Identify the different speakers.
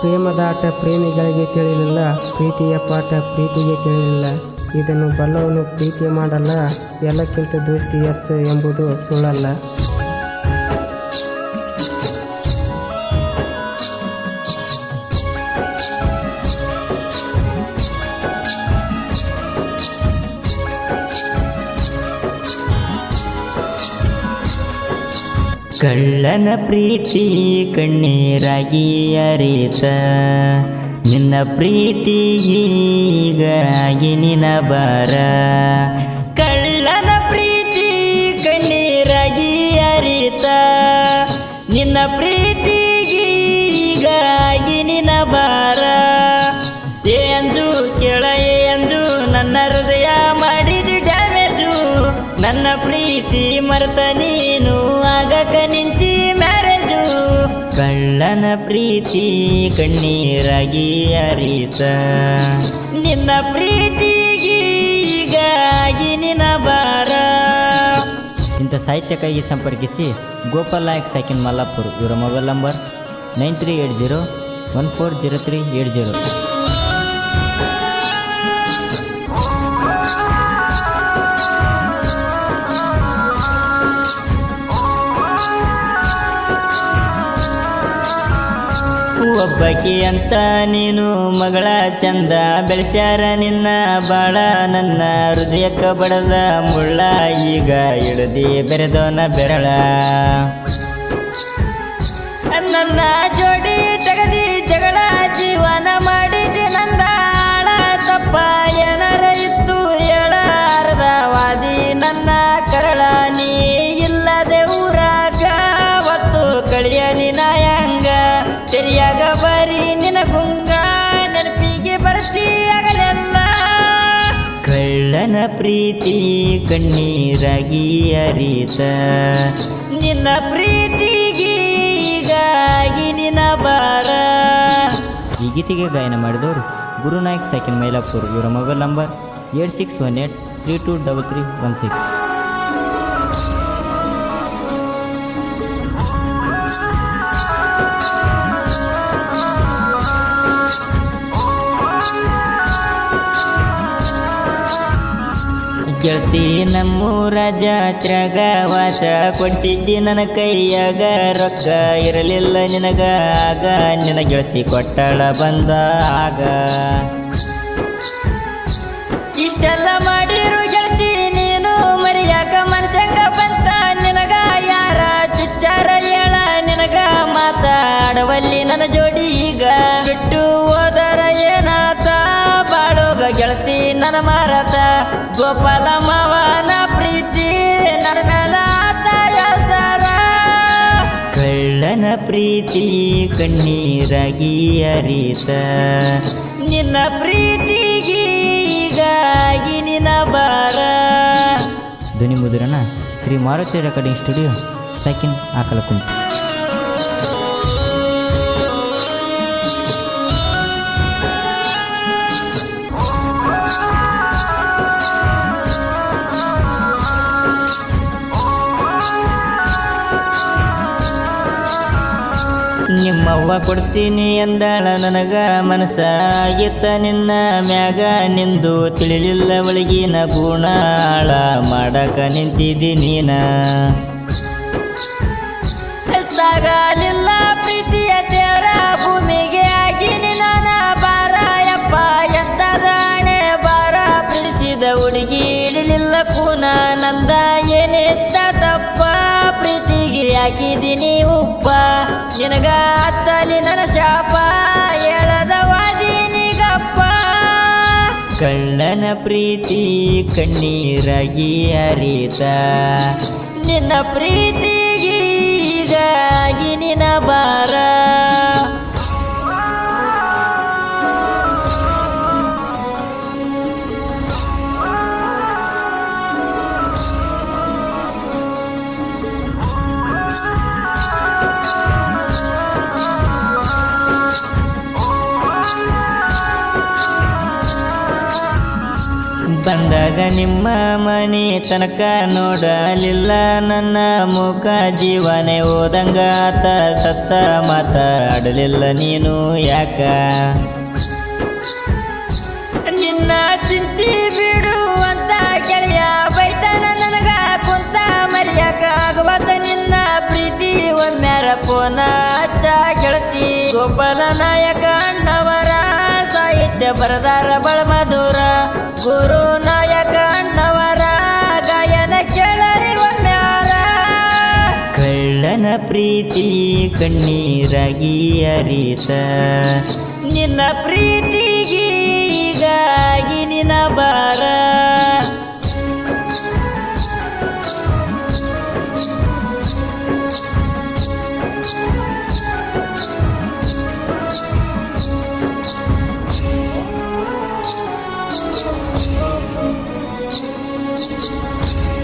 Speaker 1: ಪ್ರೇಮದಾಟ ಪ್ರೇಮಿಗಳಿಗೆ ತಿಳಿಲಿಲ್ಲ, ಪ್ರೀತಿಯ ಪಾಠ ಪ್ರೀತಿಗೆ ತಿಳಿಲಿಲ್ಲ. ಇದನ್ನು ಬಲ್ಲವನು ಪ್ರೀತಿ ಮಾಡಲ್ಲ, ಎಲ್ಲಕ್ಕಿಂತ ದೋಸ್ತಿ ಹೆಚ್ಚು ಎಂಬುದು ಸುಳ್ಳಲ್ಲ.
Speaker 2: ಕಳ್ಳನ ಪ್ರೀತಿ ಕಣ್ಣೀರಾಗಿ ಅರಿತ ನಿನ್ನ ಪ್ರೀತಿ ಹೀಗಾಗಿ ನಿನ ಬಾರ ಕಳ್ಳನ ಪ್ರೀತಿ ಕಣ್ಣೀರಾಗಿ ಅರಿತ ನಿನ್ನ ಪ್ರೀತಿ ಹೀಗಾಗಿ ನಿನ ಬಾರ ಎಂದು ಕೇಳ ಎಂದು ನನ್ನ ಹೃದಯ ಮಾಡಿದ ಡ್ಯಾಮೇಜು. ನನ್ನ ಪ್ರೀತಿ ಮರೆತ ನೀನು. ಆಗಕ ನಿಂತಿ ಮ್ಯಾರೇಜು. ಕಳ್ಳನ ಪ್ರೀತಿ ಕಣ್ಣೀರಾಗಿ ಅರಿತ. ನಿನ್ನ ಪ್ರೀತಿಗೀಗಾಗಿ ನಿನ್ನ ನಿನ ಬಾರ ಇಂಥ ಸಾಹಿತ್ಯಕ್ಕಾಗಿ ಸಂಪರ್ಕಿಸಿ ಗೋಪಾಲ್ ನಾಯಕ್, ಸಾಕಿನ್ ಮಲ್ಲಾಪುರ್. ಇವರ mobile number nine three eight zero one four zero three eight zero. ಒಬ್ಬಕಿ ಅಂತ ನೀನು ಮಗಳ ಚಂದ ಬೆಳೆಸ್ಯಾರ ನಿನ್ನ ಬಾಳ ನನ್ನ ಹೃದಯಕ್ಕ ಬಡದ ಮುಳ್ಳ ಈಗ ಇಳದಿ ಬೆರೆದೋನ ಬೆರಳ. ನನ್ನ ಜೋಡಿ ತೆಗದಿ ಜಗಳ ಜೀವನ ಮಾಡಿದಿ ನಂದಾಳ ತಪ್ಪ. ಪ್ರೀತಿ ಕಣ್ಣೀರಾಗಿ ಅರಿತ ನಿನ್ನ ಪ್ರೀತಿಗೆ ನಿನ್ನ ಬಾರ ಈ ಗೀತೆಗೆ ಗಾಯನ ಮಾಡಿದವರು ಗುರುನಾಯಕ್ ಸೈಕಲ್ ಮೈಲಾಪುರ್. ಇವರ mobile number eight six one eight three two double three one six. ಗೆಳತಿ ನಮ್ಮೂರ ಜಾತ್ರ್ಯಾಗ ವಾಸ ಕೊಡಿಸಿದ್ದಿ ನನ್ನ ಕೈಯಾಗ. ರೊಕ್ಕ ಇರಲಿಲ್ಲ ನಿನಗ ಆಗ ನಿನ ಗೆಳತಿ ಕೊಟ್ಟಳ ಬಂದ ಆಗ ಇಷ್ಟೆಲ್ಲ ಮಾಡಿರು ಗೆಳತಿ ನೀನು. ಮರಿಯಾಕ ಮನಸಂಗ ಬಂತ. ನಿನಗ ಯಾರ ಚುಚ್ಚಾರ ಹೇಳ. ನಿನಗ ಮಾತಾಡವಲ್ಲಿ ನನ್ನ ಜೋಡಿ ಈಗ ಬಿಟ್ಟು ನನ್ನ ಮರತ, ಗೋಪಾಲ ಮಾವನ ಪ್ರೀತಿ, ನನ್ನ ಮೇಲ ಸರ ಕಳ್ಳನ ಪ್ರೀತಿ ಕಣ್ಣೀರಾಗಿ ಅರಿತ. ನಿನ್ನ ಪ್ರೀತಿಗೆ ನಿನ್ನ ಬಾರ ಧ್ವನಿ ಮುದ್ರಣ Shri Maruti recording studio, second ಆಕಲ ನಿಮ್ಮವ್ವ ಕೊಡ್ತೀನಿ ಎಂದಾಳ ನನಗ ಮನಸ ಆಗಿತ್ತ ನಿನ್ನ ಮ್ಯಾಗ ನಿಂದು ತಿಳಿಲಿಲ್ಲ ಒಳಗಿನ ಗುಣ ಆಳ ಮಾಡಕ ನಿಂತಿದ್ದಿ ನೀನ. ಪ್ರೀತಿಯ ದೇವರ ಭೂಮಿಗೆ ಆಗಿನಿ ನಾನ ಬಾರ ಯಪ್ಪ ಎಂತದ ಹಣೆ ಬಾರ ಪ್ರೀತಿದ ಹುಡುಗಿ ಇಡಲಿಲ್ಲ ಕೂನ. ನಂದ ಏನಿತ್ತ ತಪ್ಪ ಹಾಕಿದ್ದೀನಿ ಉಪ್ಪ ನಿನಗ ಅತ್ತಲಿ ನನ್ನ ಶಾಪ, ಹೇಳದ ವಾದಿನಿಗಪ್ಪ ಕಳ್ಳನ ಪ್ರೀತಿ ಕಣ್ಣೀರಾಗಿ ಹರಿತ ನಿನ್ನ ಪ್ರೀತಿಗೆ ಹೀಗಾಗಿ ನಿನ ಬಾರ ಅಂದಾಗ ನಿಮ್ಮ ಮನೆ ತನಕ ನೋಡಲಿಲ್ಲ. ನನ್ನ ಮುಖ ಜೀವನೇ ಓದಂಗ ಆತ ಸತ್ತ ಮಾತಾಡಲಿಲ್ಲ. ನೀನು ಯಾಕ? ನಿನ್ನ ಚಿಂತಿ ಬಿಡುವಂತ ಗೆಳೆಯ ಬೈತಾನ ನನಗ ಕುಂತ ಮರ್ಯಾಕ ಆಗುವಂತ ನಿನ್ನ ಪ್ರೀತಿ ಒಮ್ಮ್ಯಾರ ಪೋನ ಹಚ್ಚ ಗೆಳತಿ ಗೋಪಾಲ ನಾಯಕ ಅಣ್ಣವರ ಸಾಹಿತ್ಯ ಬರದಾರ ಬಳಮಧುರ ಗುರು ನಾಯಕ ಅಣ್ಣವರ ಗಾಯನ ಕೇಳರಿ ಒಮ್ಮ್ಯಾರ ಕಳ್ಳನ ಪ್ರೀತಿ ಕಣ್ಣೀರಾಗಿ ಅರಿತ. ನಿನ್ನ ಪ್ರೀತಿಗೀಗಾಗಿ ನಿನ್ನ ಬಾರ Thank